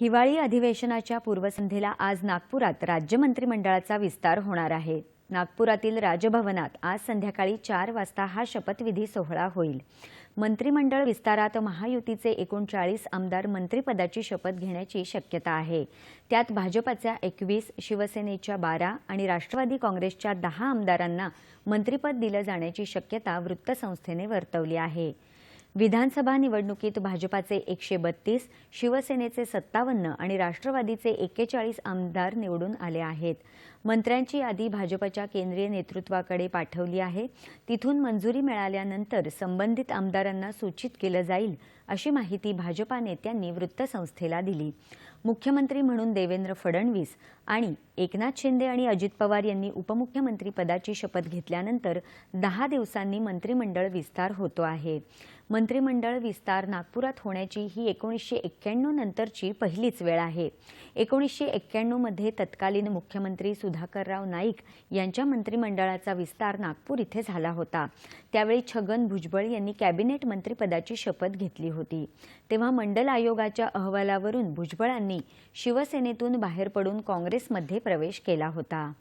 हिवाळी अधिवेशनाच्या पूर्वसंध्येला आज नागपुरात राज्य मंत्रिमंडळाचा विस्तार होणार आहे. नागपुरातील राजभवनात आज संध्याकाळी चार वाजता हा शपथविधी सोहळा होईल. मंत्रिमंडळ विस्तारात महायुतीचे एकोणचाळीस आमदार मंत्रिपदाची शपथ घेण्याची शक्यता आहे. त्यात भाजपाच्या एकवीस शिवसेनेच्या बारा आणि राष्ट्रवादी काँग्रेसच्या दहा आमदारांना मंत्रिपद दिलं जाण्याची शक्यता वृत्तसंस्थेने वर्तवली आहे. विधानसभा निवडणुकीत भाजपाचे एकशे बत्तीस शिवसेनेचे सत्तावन्न आणि राष्ट्रवादीचे एक्केचाळीस आमदार निवडून आले आहेत. मंत्र्यांची यादी भाजपच्या केंद्रीय नेतृत्वाकडे पाठवली आहे. तिथून मंजुरी मिळाल्यानंतर संबंधित आमदारांना सूचित केलं जाईल अशी माहिती भाजपा नेत्यांनी वृत्तसंस्थेला दिली. मुख्यमंत्री म्हणून देवेंद्र फडणवीस आणि एकनाथ शिंदे आणि अजित पवार यांनी उपमुख्यमंत्री पदाची शपथ घेतल्यानंतर दहा दिवसांनी मंत्रिमंडळ विस्तार होतो आहे. मंत्रिमंडळ विस्तार नागपुरात होण्याची ही एकोणीसशे एक्क्याण्णव नंतरची पहिलीच वेळ आहे. एकोणीसशे एक्क्याण्णवमध्ये तत्कालीन मुख्यमंत्री सुधाकरराव नाईक यांच्या मंत्रिमंडळाचा विस्तार नागपूर इथे झाला होता. त्यावेळी छगन भुजबळ यांनी कॅबिनेट मंत्रिपदाची शपथ घेतली होती. तेव्हा मंडल आयोगाच्या अहवालावरून भुजबळांनी शिवसेनेतून बाहेर पडून काँग्रेसमध्ये प्रवेश केला होता.